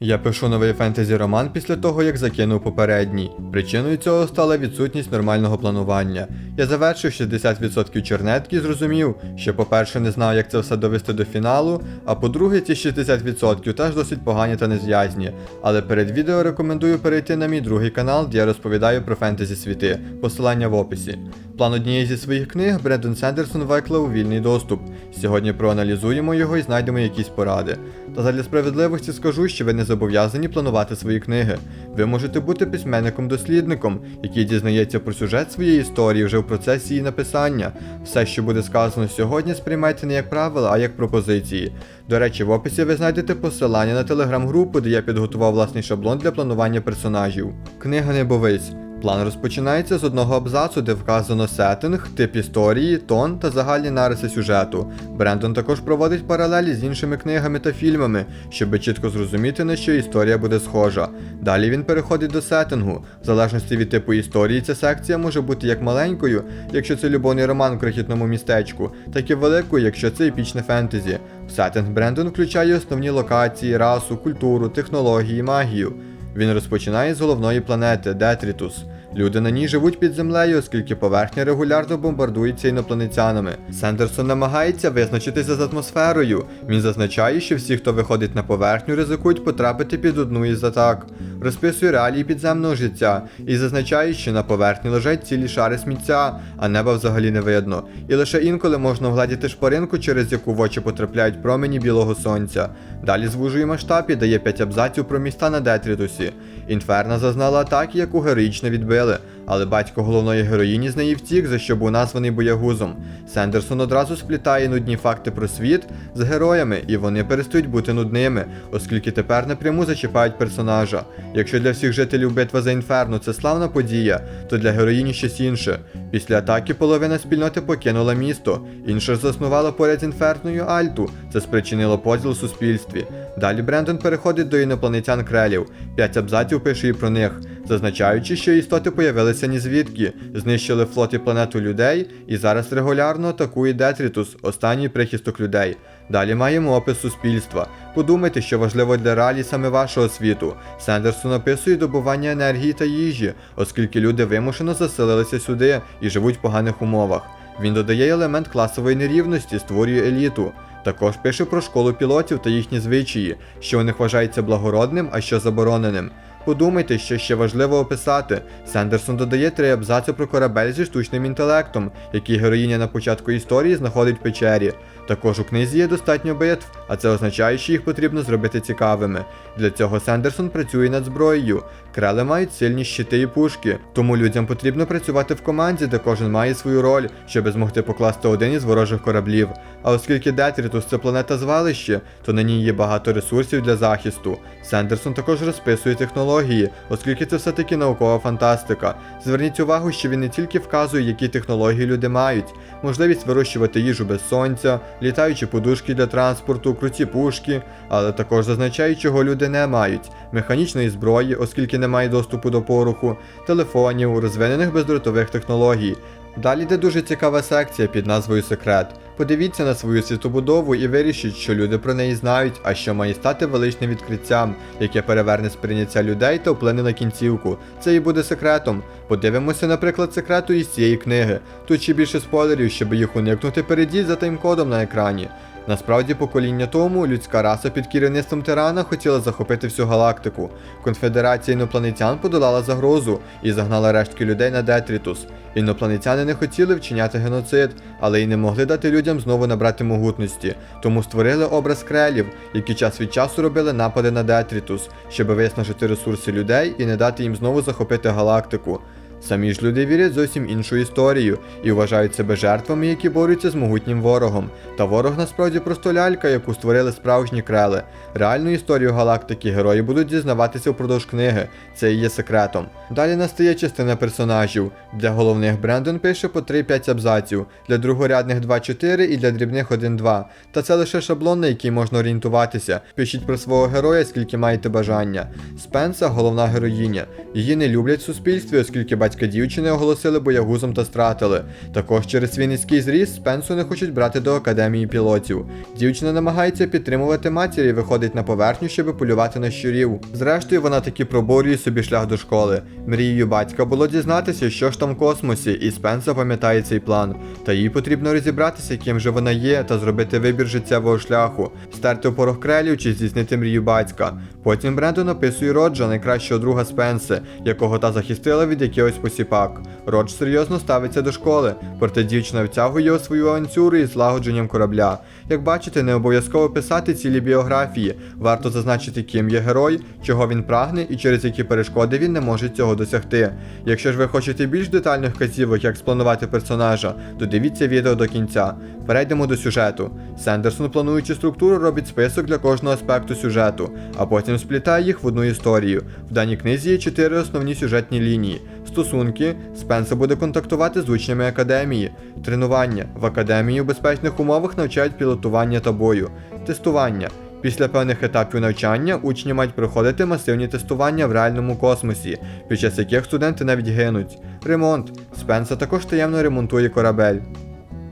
Я пишу новий фентезі роман після того, як закинув попередній. Причиною цього стала відсутність нормального планування. Я завершив 60% чернетки і зрозумів, що, по-перше, не знав, як це все довести до фіналу, а по-друге, ці 60% теж досить погані та незв'язні. Але перед відео рекомендую перейти на мій другий канал, де я розповідаю про фентезі світи, посилання в описі. План однієї зі своїх книг Брендон Сендерсон виклав у вільний доступ. Сьогодні проаналізуємо його і знайдемо якісь поради. Та задля справедливості скажу, що ви не зобов'язані планувати свої книги. Ви можете бути письменником-дослідником, який дізнається про сюжет своєї історії вже в процесі її написання. Все, що буде сказано сьогодні, сприймайте не як правила, а як пропозиції. До речі, в описі ви знайдете посилання на телеграм-групу, де я підготував власний шаблон для планування персонажів. Книга не бовись. План розпочинається з одного абзацу, де вказано сеттинг, тип історії, тон та загальні нариси сюжету. Брендон також проводить паралелі з іншими книгами та фільмами, щоб чітко зрозуміти, на що історія буде схожа. Далі він переходить до сеттингу. В залежності від типу історії, ця секція може бути як маленькою, якщо це любовний роман в крихітному містечку, так і великою, якщо це епічне фентезі. В сеттинг Брендон включає основні локації, расу, культуру, технології, магію. Він розпочинає з головної планети Детрітус. Люди на ній живуть під землею, оскільки поверхня регулярно бомбардується інопланетянами. Сендерсон намагається визначитися з атмосферою. Він зазначає, що всі, хто виходить на поверхню, ризикують потрапити під одну із атак. Розписує реалії підземного життя і зазначає, що на поверхні лежать цілі шари сміття, а неба взагалі не видно. І лише інколи можна вгладіти шпаринку, через яку в очі потрапляють промені білого сонця. Далі звужує масштаб і дає 5 абзаців про міста на Детрітусі. Інферна зазнала атаки, яку героїчно together але батько головної героїні з неї втік, за що був названий боягузом. Сендерсон одразу сплітає нудні факти про світ з героями, і вони перестають бути нудними, оскільки тепер напряму зачіпають персонажа. Якщо для всіх жителів битва за інферно це славна подія, то для героїні щось інше. Після атаки половина спільноти покинула місто, інша заснувала поряд з інферною Альту. Це спричинило поділ у суспільстві. Далі Брендон переходить до інопланетян крелів. П'ять абзаців пише і про них, зазначаючи, що істоти появилися ні звідки, знищили флот і планету людей і зараз регулярно атакує Детрітус, останній прихисток людей. Далі маємо опис суспільства. Подумайте, що важливо для реалій саме вашого світу. Сендерсон описує добування енергії та їжі, оскільки люди вимушено заселилися сюди і живуть в поганих умовах. Він додає елемент класової нерівності, створює еліту. Також пише про школу пілотів та їхні звичаї, що у них вважається благородним, а що забороненим. Подумайте, що ще важливо описати. Сендерсон додає три абзаци про корабель зі штучним інтелектом, який героїня на початку історії знаходить в печері. Також у книзі є достатньо битв, а це означає, що їх потрібно зробити цікавими. Для цього Сендерсон працює над зброєю. Крели мають сильні щити і пушки, тому людям потрібно працювати в команді, де кожен має свою роль, щоб змогти покласти один із ворожих кораблів. А оскільки Детрітус це планета звалище, то на ній є багато ресурсів для захисту. Сендерсон також розписує технології, оскільки це все-таки наукова фантастика. Зверніть увагу, що він не тільки вказує, які технології люди мають, можливість вирощувати їжу без сонця, літаючі подушки для транспорту, круті пушки, але також зазначає, чого люди не мають: механічної зброї, оскільки немає доступу до пороху, телефонів, розвинених бездротових технологій. Далі йде дуже цікава секція під назвою Секрет. Подивіться на свою світобудову і вирішіть, що люди про неї знають, а що має стати величним відкриттям, яке переверне сприйняття людей та вплине на кінцівку. Це і буде секретом. Подивимося, наприклад, секрету із цієї книги. Тут ще більше спойлерів, щоб їх уникнути, перейдіть за таймкодом на екрані. Насправді, покоління тому людська раса під керівництвом тирана хотіла захопити всю галактику. Конфедерація інопланетян подолала загрозу і загнала рештки людей на Детрітус. Інопланетяни не хотіли вчиняти геноцид, але й не могли дати людям знову набрати могутності, тому створили образ крелів, які час від часу робили напади на Детрітус, щоб виснажити ресурси людей і не дати їм знову захопити галактику. Самі ж люди вірять зовсім іншу історію і вважають себе жертвами, які борються з могутнім ворогом. Та ворог насправді просто лялька, яку створили справжні крели. Реальну історію галактики герої будуть дізнаватися впродовж книги, це і є секретом. Далі настає частина персонажів. Для головних Брендон пише по 3-5 абзаців, для другорядних 2-4 і для дрібних 1-2. Та це лише шаблон, на який можна орієнтуватися. Пишіть про свого героя, скільки маєте бажання. Спенса головна героїня. Її не люблять в суспільстві, оскільки батька дівчини оголосили боягузом та стратили. Також через свій низький зріст Спенсу не хочуть брати до академії пілотів. Дівчина намагається підтримувати матір і виходить на поверхню, щоб полювати на щурів. Зрештою, вона таки проборює собі шлях до школи. Мрією батька було дізнатися, що ж там в космосі, і Спенса пам'ятає цей план. Та їй потрібно розібратися, ким же вона є, та зробити вибір життєвого шляху, стерти у порох крелів чи здійснити мрію батька. Потім Брендон описує Роджа, найкращого друга Спенси, якого та захистила від якихось посіпак. Родж серйозно ставиться до школи, проте дівчина втягує у свою авантюру із злагодженням корабля. Як бачите, не обов'язково писати цілі біографії. Варто зазначити, ким є герой, чого він прагне і через які перешкоди він не може цього досягти. Якщо ж ви хочете більш детальних вказівок, як спланувати персонажа, то дивіться відео до кінця. Перейдемо до сюжету. Сендерсон, плануючи структуру, робить список для кожного аспекту сюжету, а потім сплітає їх в одну історію. В даній книзі є чотири основні сюжетні лінії: стосунки, Спенса буде контактувати з учнями академії, тренування в академії у безпечних умовах навчають пілотування та бою, тестування. Після певних етапів навчання учні мають проходити масивні тестування в реальному космосі, під час яких студенти навіть гинуть. Ремонт. Спенса також таємно ремонтує корабель.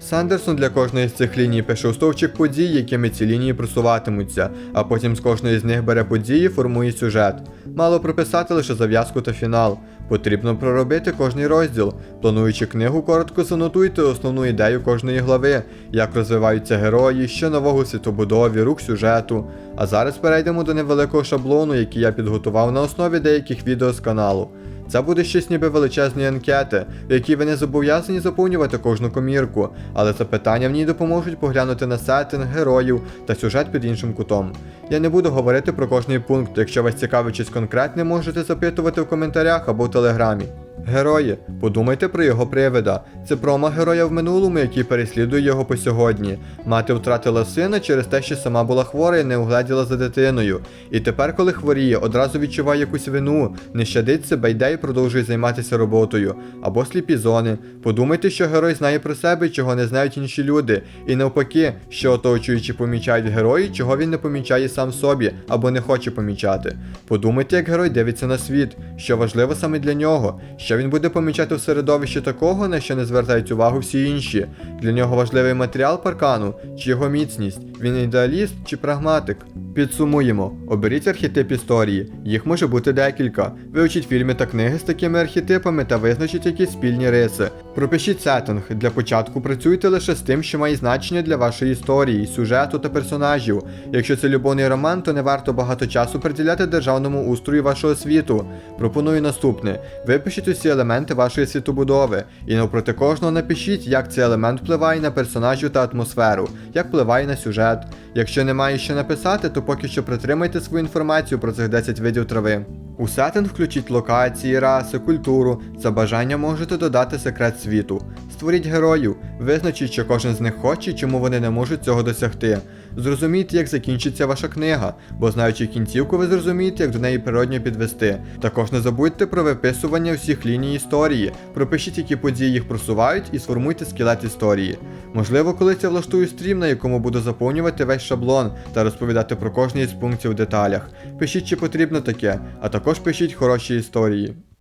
Сандерсон для кожної з цих ліній пише у стовпчик подій, якими ці лінії просуватимуться, а потім з кожної з них бере події, формує сюжет. Мало прописати лише зав'язку та фінал. Потрібно проробити кожний розділ. Плануючи книгу, коротко занотуйте основну ідею кожної глави, як розвиваються герої, що нового світобудові, рух сюжету. А зараз перейдемо до невеликого шаблону, який я підготував на основі деяких відео з каналу. Це буде щось ніби величезні анкети, в якій ви не зобов'язані заповнювати кожну комірку, але запитання в ній допоможуть поглянути на сеттинг, героїв та сюжет під іншим кутом. Я не буду говорити про кожний пункт, якщо вас цікавить щось конкретне, можете запитувати в коментарях або в телеграмі. Герої, подумайте про його привида. Це прома героя в минулому, який переслідує його по сьогодні. Мати втратила сина через те, що сама була хвора і не угледіла за дитиною. І тепер, коли хворіє, одразу відчуває якусь вину, не щадить себе йде і продовжує займатися роботою. Або сліпі зони. Подумайте, що герой знає про себе, чого не знають інші люди. І навпаки, що оточуючи помічають герої, чого він не помічає сам собі або не хоче помічати. Подумайте, як герой дивиться на світ, що важливо саме для нього, що він буде помічати в середовищі такого, на що не звертають увагу всі інші. Для нього важливий матеріал паркану чи його міцність. Він ідеаліст чи прагматик. Підсумуємо, оберіть архетип історії, їх може бути декілька. Вивчіть фільми та книги з такими архетипами та визначіть якісь спільні риси. Пропишіть сеттинг. Для початку працюйте лише з тим, що має значення для вашої історії, сюжету та персонажів. Якщо це любовний роман, то не варто багато часу приділяти державному устрою вашого світу. Пропоную наступне: випишіть усі елементи вашої світобудови, і навпроти кожного напишіть, як цей елемент впливає на персонажів та атмосферу, як впливає на сюжет. Якщо немає що написати, то поки що притримайте свою інформацію про цих 10 видів трави. У сеттинг включіть локації, раси, культуру. За бажанням можете додати секрет світу. Створіть героїв, визначіть, що кожен з них хоче чому вони не можуть цього досягти. Зрозумійте, як закінчиться ваша книга, бо знаючи кінцівку, ви зрозумієте, як до неї природньо підвести. Також не забудьте про виписування всіх ліній історії, пропишіть, які події їх просувають, і сформуйте скелет історії. Можливо, колись я влаштую стрім, на якому буду заповнювати весь шаблон та розповідати про кожний із пунктів в деталях. Пишіть, чи потрібно таке, а також пишіть хороші історії.